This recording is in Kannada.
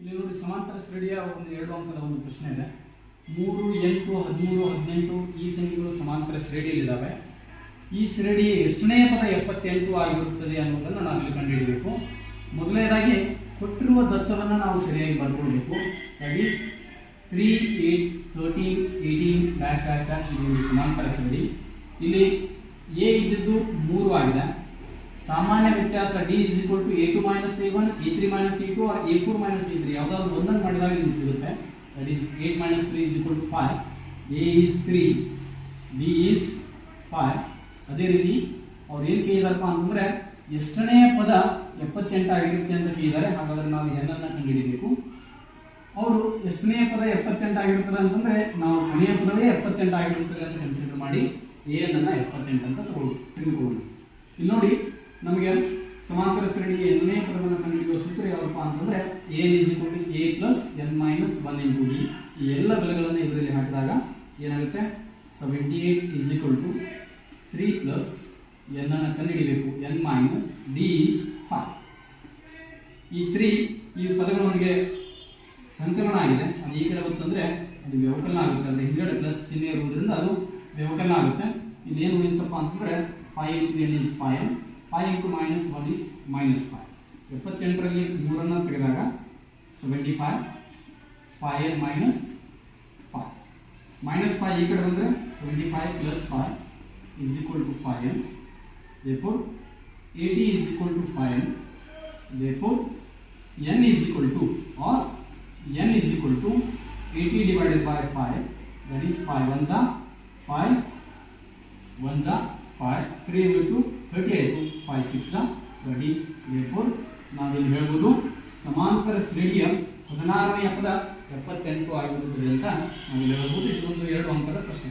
ಇಲ್ಲಿ ನೋಡಿ ಸಮಾಂತರ ಶ್ರೇಣಿಯ ಒಂದು ಎರಡು ಅಂಕದ ಒಂದು ಪ್ರಶ್ನೆ ಇದೆ. ಮೂರು, ಎಂಟು, ಹದಿಮೂರು, ಹದಿನೆಂಟು ಈ ಸಂಖ್ಯೆಗಳು ಸಮಾಂತರ ಶ್ರೇಣಿಯಲ್ಲಿದ್ದಾವೆ. ಈ ಶ್ರೇಣಿ ಎಷ್ಟನೇ ಪದ ಎಪ್ಪತ್ತೆಂಟು ಆಗಿರುತ್ತದೆ ಅನ್ನೋದನ್ನು ನಾವು ಇಲ್ಲಿ ಕಂಡುಹಿಡಬೇಕು. ಮೊದಲನೇದಾಗಿ, ಕೊಟ್ಟಿರುವ ದತ್ತವನ್ನು ನಾವು ಸರಿಯಾಗಿ ಬರ್ಕೊಳ್ಬೇಕು. That is three eight thirteen eighteen dash dash dash ಇದು ಸಮಾಂತರ ಶ್ರೇಣಿ. ಇಲ್ಲಿ ಎ ಇದ್ದಿದ್ದು ಮೂರು ಆಗಿದೆ. ಸಾಮಾನ್ಯ ವ್ಯತ್ಯಾಸ D is equal to A minus A one A three minus A two or A four minus A three ಯಾವುದಾದ್ರು ಒಂದನ್ನು ಮಾಡಿದಾಗ ನಿಮ್ಗೆ ಸಿಗುತ್ತೆ. That is eight minus three is equal to five A is three B is five ಅದೇ ರೀತಿ ಅವ್ರು ಏನು ಕೇಳಿದಾರಪ್ಪ ಅಂತಂದರೆ, ಎಷ್ಟನೇ ಪದ ಎಪ್ಪತ್ತೆಂಟು ಆಗಿರುತ್ತೆ ಅಂತ ಕೇಳಿದ್ದಾರೆ. ಹಾಗಾದ್ರೆ ನಾವು ಎನ್ನನ್ನು ಕಂಡುಹಿಡಿಬೇಕು. ಅವರು ಎಷ್ಟನೇ ಪದ ಎಪ್ಪತ್ತೆಂಟು ಆಗಿರ್ತಾರೆ ಅಂತಂದರೆ, ನಾವು ಕೊನೆಯ ಪದವೇ ಎಪ್ಪತ್ತೆಂಟು ಆಗಿರುತ್ತದೆ ಅಂತ ಕನ್ಸಿಡರ್ ಮಾಡಿ ಎ ಎನ್ನನ್ನು ಎಪ್ಪತ್ತೆಂಟು ಅಂತ ತಗೊಳ್ಳಿ ತೆಗೆದುಕೊಳ್ಳೋಣ. ಇಲ್ಲಿ ನೋಡಿ, ನಮಗೆ ಸಮಾಂತರ ಶ್ರೇಣಿಗೆ ಎನ್ನೇ ಪದವನ್ನು ಕಂಡುಹಿಡಿಯುವ ಸೂತ್ರ ಯಾವಪ್ಪ ಅಂತಂದ್ರೆ a is equal to a plus n minus one into d ಈ ಎಲ್ಲ ಬೆಲೆಗಳನ್ನು ಇದರಲ್ಲಿ ಹಾಕಿದಾಗ ಏನಾಗುತ್ತೆ? Seventy eight is equal to three plus n ಅನ್ನು ಕಂಡುಹಿಡಿಬೇಕು. N minus d is five ಈ ತ್ರೀ ಈ ಪದಗಳೊಂದಿಗೆ ಸಂಕಲನ ಆಗಿದೆ. ಅದು ಈ ಕಡೆ ಬಂತಂದ್ರೆ ಅದು ವ್ಯವಕಲನ ಆಗುತ್ತೆ. ಅಂದ್ರೆ ಹಿಂದ್ಗಡೆ ಪ್ಲಸ್ ಚಿಹ್ನೆ ಇರುವುದರಿಂದ ಅದು ವ್ಯವಕಲನ ಆಗುತ್ತೆ. ಇಲ್ಲಿ ಏನು ಉಳಿತಪ್ಪ ಅಂತಂದ್ರೆ five n is five five into minus one is minus five ಎಪ್ಪತ್ತೆಂಟರಲ್ಲಿ ಮೂರನ್ನು ತೆಗೆದಾಗ seventy five five n minus five minus five ಈ ಕಡೆ ಬಂದರೆ seventy five plus five is equal to five n therefore 80 is equal to 5 therefore, n is equal to, or n is equal to 80 divided by 5 that is 5 ones are 5 ones are 5 3 into 30 ಆಯಿತು 5 6 are 30 therefore, ನಾವಿಲ್ಲಿ ಹೇಳ್ಬೋದು ಸಮಾಂತರ ಶ್ರೇಣಿಯ ಹದಿನಾರನೆಯ ಪದ ಎಪ್ಪತ್ತೆಂಟು ಆಗಿರುತ್ತದೆ ಅಂತ ನಾವಿಲ್ಲಿ ಹೇಳ್ಬೋದು ಇದೊಂದು ಎರಡು ಅಂಕದ ಪ್ರಶ್ನೆ.